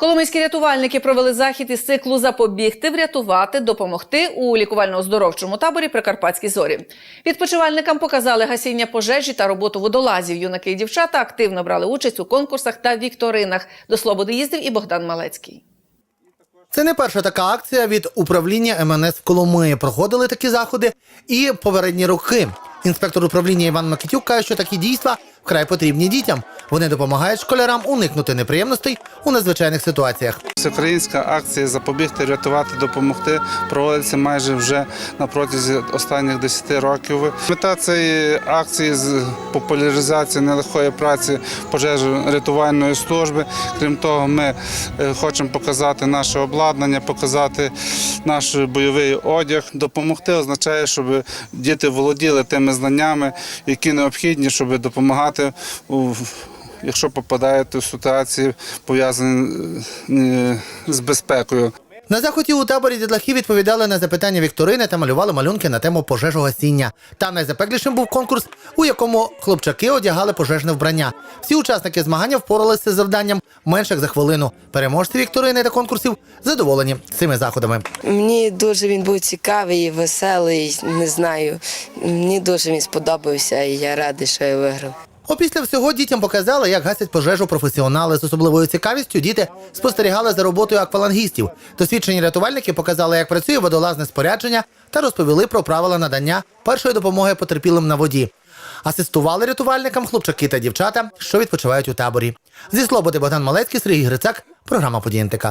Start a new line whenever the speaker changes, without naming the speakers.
Коломийські рятувальники провели захід із циклу Запобігти, врятувати, допомогти у лікувально-оздоровчому таборі Прикарпатські зорі. Відпочивальникам показали гасіння пожежі та роботу водолазів. Юнаки і дівчата активно брали участь у конкурсах та вікторинах. До Слободи їздив і Богдан Малецький.
Це не перша така акція від управління МНС в Коломиї. Проходили такі заходи і попередні роки. Інспектор управління Іван Макітюк каже, що такі дійства вкрай потрібні дітям. Вони допомагають школярам уникнути неприємностей у надзвичайних ситуаціях.
Всеукраїнська акція запобігти, рятувати, допомогти проводиться майже вже на протязі останніх 10 років. Мета цієї акції з популяризації нелегкої праці пожежно-рятувальної служби. Крім того, ми е, хочемо показати наше обладнання, показати наш бойовий одяг. Допомогти означає, щоб діти володіли тими знаннями, які необхідні, щоб допомагати у якщо попадаєте в ситуації, пов'язані е, з безпекою.
На заході у таборі дітлахи відповідали на запитання вікторини та малювали малюнки на тему пожежогасіння. Та найзапеклішим був конкурс, у якому хлопчаки одягали пожежне вбрання. Всі учасники змагання впоралися з завданням менше як за хвилину. Переможці вікторини та конкурсів задоволені цими заходами.
Мені дуже він був цікавий, веселий, не знаю. Мені дуже він сподобався і я радий, що я виграв.
Опісля всього дітям показали, як гасять пожежу професіонали. З особливою цікавістю діти спостерігали за роботою аквалангістів. Досвідчені рятувальники показали, як працює водолазне спорядження, та розповіли про правила надання першої допомоги потерпілим на воді. Асистували рятувальникам хлопчаки та дівчата, що відпочивають у таборі. Зі Слободи Богдан Малецький, Сергій Грицак, програма «Події НТК».